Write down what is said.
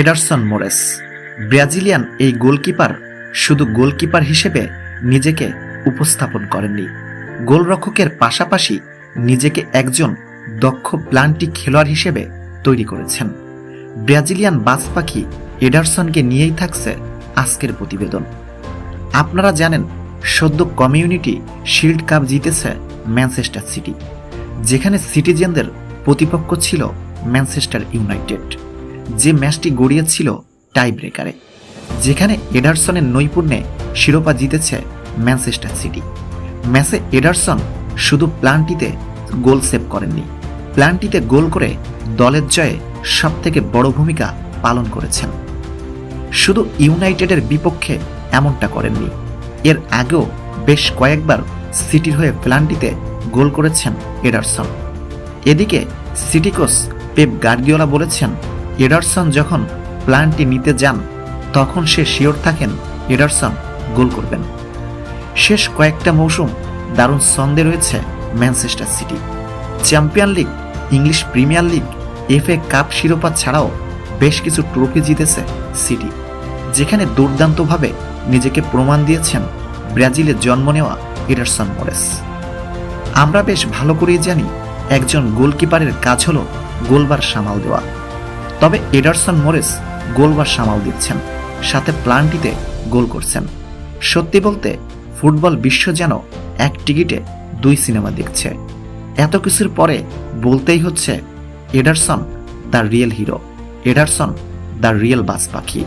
Ederson Moraes, Brazilian এই goalkeeper শুধু goalkeeper হিসেবে নিজেকে উপস্থাপন করেননি, গোলরক্ষকের পাশাপাশি নিজেকে একজন দক্ষ প্লান্টি খেলোয়াড় হিসেবে তৈরি করেছেন। ব্রাজিলিয়ান বাজ পাখি এডারসনকে নিয়েই থাকছে আজকের প্রতিবেদন। আপনারা জানেন, সদ্য কমিউনিটি শিল্ড কাপ জিতেছে ম্যানচেস্টার সিটি। যেখানে সিটিজেনদের প্রতিপক্ষ ছিল ম্যানচেস্টার ইউনাইটেড। যে ম্যাচটি গড়িয়েছিল টাই ব্রেকারে যেখানে এডারসনের নৈপুণ্যে শিরোপা জিতেছে ম্যানচেস্টার সিটি। ম্যাচে এডারসন শুধু প্লানটিতে গোল সেভ করেননি প্লানটিতে গোল করে দলের জয়ে সবথেকে বড় ভূমিকা পালন করেছেন। শুধু ইউনাইটেডের বিপক্ষে এমনটা করেননি। এর আগেও বেশ কয়েকবার সিটির হয়ে প্লান্টিতে গোল করেছেন এডারসন। এদিকে সিটিকোস পেপ গার্দিওলা বলেছেন, এডারসন যখন প্লান্টটি নিতে যান, তখন সে শিওর থাকেন এডারসন গোল করবেন। শেষ কয়েকটা মৌসুম দারুণ ছন্দে রয়েছে Manchester City. Champion league, English premier league, FA cup শিরোপা ছাড়াও বেশ কিছু ট্রফি জিতেছে সিটি, যেখানে দুর্দান্তভাবে নিজেকে প্রমাণ দিয়েছেন ব্রাজিলে জন্ম নেওয়া এডারসন মোরেস। আমরা বেশ ভালো করেই জানি একজন গোলকিপারের কাজ হলো গোলবার সামাল দেওয়া। তবে এডারসন মোরেস গোলবার সামাল দিচ্ছেন, সাথে প্লান্টিতে গোল করছেন। সত্যি বলতে, ফুটবল বিশ্ব যেন এক টিকিটে দুই সিনেমা দেখছে। এত কিছুর পরে বলতেই হচ্ছে, Ederson the real hero, Ederson the real বাস পাখি।